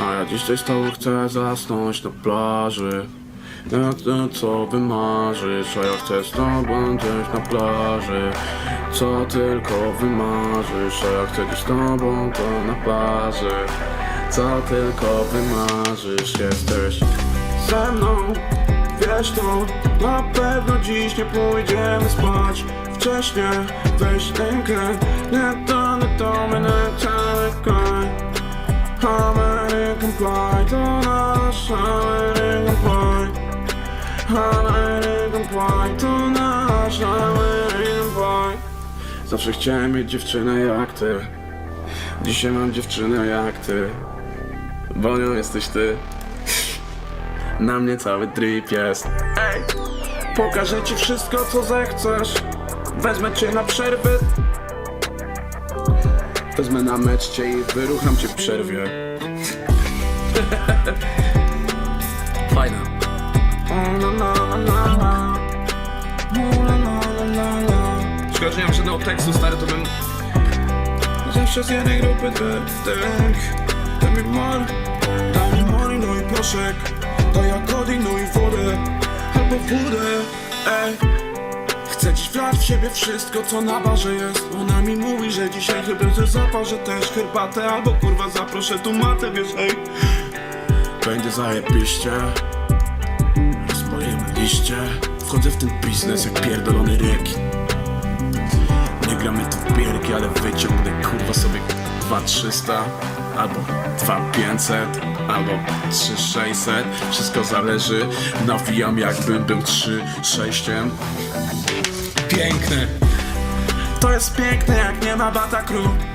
A ja dzisiaj z tobą chcę zasnąć na plaży. Ja to co wymarzysz, a ja chcę z tobą gdzieś na plaży. Co tylko wymarzysz, a ja chcę gdzieś z tobą to na plaży. Co tylko wymarzysz, jesteś ze mną. Wiesz to, na pewno dziś nie pójdziemy spać. Wcześniej weź rękę Nie to, nie to my na cały Zawsze chciałem mieć dziewczynę jak ty. Dzisiaj mam dziewczynę jak ty. Bo nią jesteś ty. Na mnie cały trip jest. Ej, pokażę ci wszystko co zechcesz. Wezmę cię na przerwy. Wezmę na mecz cię i wyrucham cię w przerwie Fajna Szkoda, że nie mam żadnego tekstu, stary, to bym Zawsze z jednej grupy dech Daj mi mar, daj mi money, no i proszek. Daj jagody, no i wodę Albo wódę, ej Chcę dziś wlać w siebie wszystko, co na barze jest. Ona mi mówi, że dzisiaj że zaparzę też herbatę Albo kurwa zaproszę tu matę, wiesz, ej Będzie zajebiście. Rozpalimy liście. Wchodzę w ten biznes jak pierdolony rekin nie gramy tu w bierki, ale wyciągnę kurwa sobie 2300 Albo 2500 Albo 3600 Wszystko zależy. Nawijam jakbym był 36 Piękne. To jest piękne jak nie ma bata crew